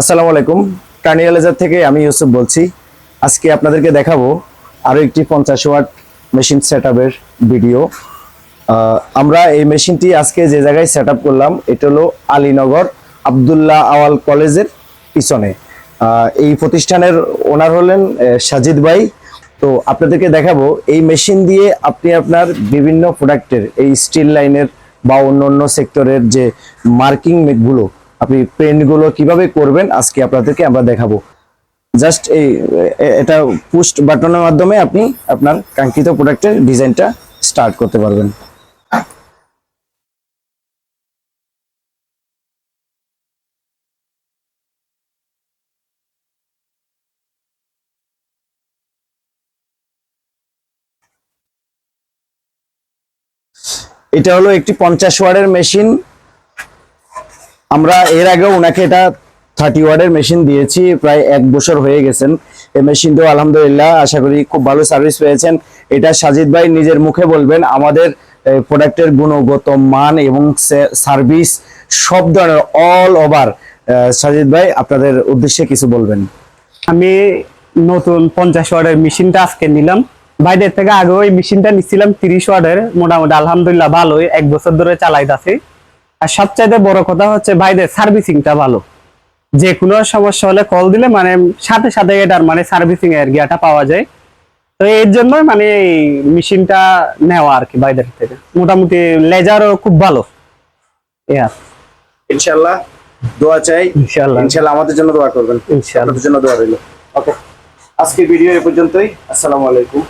আসসালামু আলাইকুম। কার্নিয়ালাইজার থেকে আমি ইউসুফ বলছি। আজকে আপনাদেরকে দেখাবো আরও একটি পঞ্চাশ ওয়াট মেশিন সেট ভিডিও। আমরা এই মেশিনটি আজকে যে জায়গায় সেট করলাম, এটা হলো আলীনগর আবদুল্লাহ আওয়াল কলেজের পিছনে। এই প্রতিষ্ঠানের ওনার হলেন সাজিদ ভাই। তো আপনাদেরকে দেখাবো, এই মেশিন দিয়ে আপনি আপনার বিভিন্ন প্রোডাক্টের, এই স্টিল লাইনের বা অন্য অন্য সেক্টরের যে মার্কিংগুলো আপনি পেন্টগুলো কীভাবে করবেন, আজকে আপনাদেরকে আমরা দেখাবো। জাস্ট এই এটা পুস্ট বাটনের মাধ্যমে আপনি আপনার কাঙ্ক্ষিত প্রোডাক্টের ডিজাইনটা স্টার্ট করতে পারবেন। এটা হলো একটি পঞ্চাশ ওয়ার্ডের মেশিন আমরা এর আগেও ওনাকে এটা থার্টি ওয়ার্ডের মেশিন দিয়েছি, প্রায় এক বছর হয়ে গেছেন। এই মেশিনটাও আলহামদুলিল্লাহ আশা করি খুব ভালো সার্ভিস পেয়েছেন। এটা সাজিদ ভাই নিজের মুখে বলবেন, আমাদের প্রোডাক্টের গুণগত মান এবং সার্ভিস সব ধরনের অল ওভার সাজিদ ভাই আপনাদের উদ্দেশ্যে কিছু বলবেন। আমি নতুন পঞ্চাশ ওয়ার্ডের মেশিনটা আজকে নিলাম। বাইরের থেকে আগে ওই মেশিনটা নিচ্ছিলাম তিরিশ ওয়ার্ডের। মোটামুটি আলহামদুলিল্লাহ ভালোই, এক বছর ধরে চালাইতাছি আর সবচাইতে বড় কথা হচ্ছে বাইরের সার্ভিসিংটা ভালো। যে কোনো সমস্যা হলে কল দিলে মানে সাথে সাথে এটার মানে সার্ভিসিং এর গিয়াটা পাওয়া যায়। তো এর জন্য মানে এই মেশিনটা নেওয়া আর কি বাইরের থেকে মোটামুটি লেজারও খুব ভালো। ইয়ার ইনশাআল্লাহ দোয়া চাই। ইনশাল্লাহ ইনশাল্লাহ আমাদের জন্য দোয়া করবেন। ইনশাল্লাহ আপনাদের জন্য দোয়া রইল। ওকে আজকের ভিডিও এ পর্যন্তই। আসসালামু আলাইকুম।